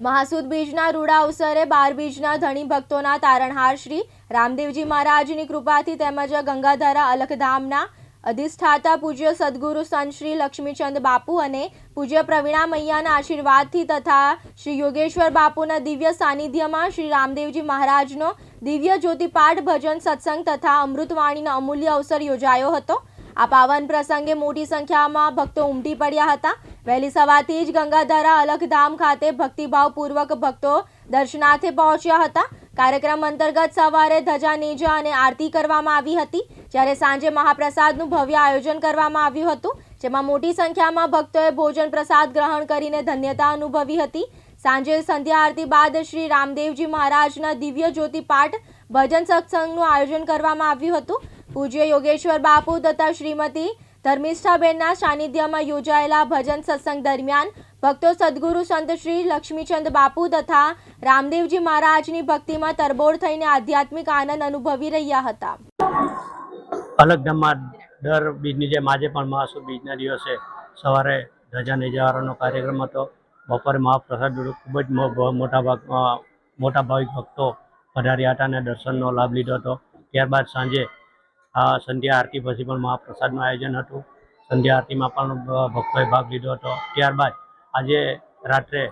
મહાસુદ બીજના રૂડા અવસરે બાર બીજના ધણી ભક્તોના તારણહાર શ્રી રામદેવજી મહારાજની કૃપાથી તેમજ ગંગાધરા અલખધામના અધિષ્ઠાતા પૂજ્ય સદગુરુ સંત શ્રી લક્ષ્મીચંદ બાપુ અને પૂજ્ય પ્રવીણા મૈયાના આશીર્વાદથી તથા શ્રી યોગેશ્વર બાપુના દિવ્ય સાનિધ્યમાં શ્રી રામદેવજી મહારાજનો દિવ્ય જ્યોતિપાઠ ભજન સત્સંગ તથા અમૃતવાણીનો અમૂલ્ય અવસર યોજાયો હતો. આ પાવન પ્રસંગે મોટી સંખ્યામાં ભક્તો ઉમટી પડ્યા હતા. વહેલી સવારથી જ ગંગાધરા અલખધામ ખાતે ભક્તિભાવપૂર્વક ભક્તો દર્શનાર્થે પહોંચ્યા હતા. કાર્યક્રમ અંતર્ગત સવારે ધજા, નેજા અને આરતી કરવામાં આવી હતી, જ્યારે સાંજે મહાપ્રસાદનું ભવ્ય આયોજન કરવામાં આવ્યું હતું, જેમાં મોટી સંખ્યામાં ભક્તોએ ભોજન પ્રસાદ ગ્રહણ કરીને ધન્યતા અનુભવી હતી. સાંજે સંધ્યા આરતી બાદ શ્રી રામદેવજી મહારાજના દિવ્ય જ્યોતિ પાઠ ભજન સત્સંગનું આયોજન કરવામાં આવ્યું હતું. પૂજ્ય યોગેશ્વર બાપુ તથા શ્રીમતી ધર્મિષ્ઠાબેનના સાનિધ્યમાં યોજાયેલા ભજન સત્સંગ દરમિયાન ભક્તો સદગુરુ સંત શ્રી લક્ષ્મીચંદ બાપુ તથા રામદેવજી મહારાજની ભક્તિમાં તરબોળ થઈને આધ્યાત્મિક આનંદ અનુભવી રહ્યા હતા. અલગ ધામમાં દર બીજની જેમ આજે પણ મહાસુદ બીજના દિવસે સવારે ધજા નેજાવાળાનો કાર્યક્રમ હતો. બપોરે મહાપ્રસાદ ખૂબ જ મોટા ભાગ મોટા ભાવિક ભક્તો પધાર્યા હતા અને દર્શનનો લાભ લીધો હતો. ત્યારબાદ સાંજે સંધ્યા આરતી પછી પણ મહાપ્રસાદનું આયોજન હતું. સંધ્યા આરતીમાં પણ ભક્તોએ ભાગ લીધો હતો. ત્યારબાદ આજે રાત્રે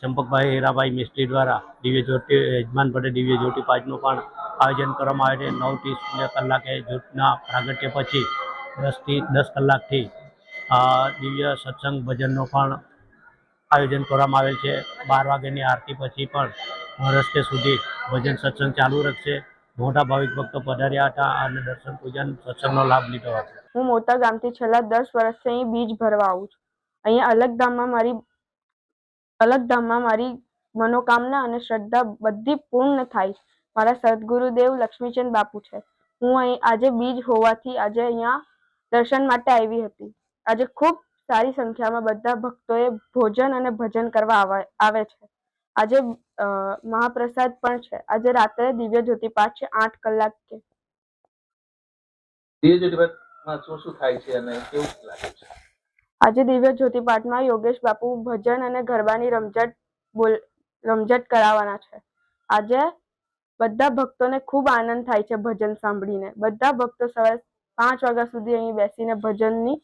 ચંપકભાઈ હીરાભાઈ મિસ્ત્રી દ્વારા દિવ્ય જ્યોતિ, યજમાન ભટ્ટે દિવ્ય જ્યોતિ પાંચનું પણ આયોજન કરવામાં આવે છે. નવ ત્રીસ કલાકે જ્યોતના પ્રાગટ્ય પછી દસથી, દસ કલાકથી દિવ્ય સત્સંગ ભજનનો પણ આયોજન કરવામાં આવેલ છે. બાર વાગ્યાની આરતી પછી પણ રસ્તે સુધી ભજન સત્સંગ ચાલુ રહેશે મોટા ભાવિક ભક્તો પધાર્યા હતા અને દર્શન પૂજન સત્સંગનો લાભ લીધો હતો. હું મોટા ગામથી છેલ્લા દસ વર્ષથી અહીં બીજ ભરવા આવું છું. અહીંયા અલગ ધામમાં મારી, અલગ ધામમાં મારી મનોકામના અને શ્રદ્ધા બધી પૂર્ણ થાય. મારા સદગુરુદેવ લક્ષ્મીચંદ બાપુ છે. હું અહીં આજે બીજ હોવાથી આજે અહીંયા દર્શન માટે આવી હતી. આજે ખૂબ સારી સંખ્યામાં બધા ભક્તોએ ભોજન અને ભજન કરવા આવે છે. આજે મહાપ્રસાદ પણ છે. આજે રાત્રે દિવ્ય જ્યોતિપાઠ છે આઠ કલાક કે. જ્યોતિબામાં શું શું થાય છે અને કેવું લાગે છે? આજે દિવ્ય જ્યોતિપાઠમાં યોગેશ બાપુ ભજન અને ગરબાની રમઝટ બોલ રમઝટ કરાવવાના છે. આજે બધા ભક્તોને ખૂબ આનંદ થાય છે ભજન સાંભળીને. બધા ભક્તો સવારે પાંચ વાગ્યા સુધી અહીં બેસીને ભજનની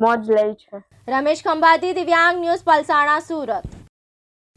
મોજ લે છે. રમેશ ખંભાતી દિવ્યાંગ ન્યૂઝ પલસાણા સુરત.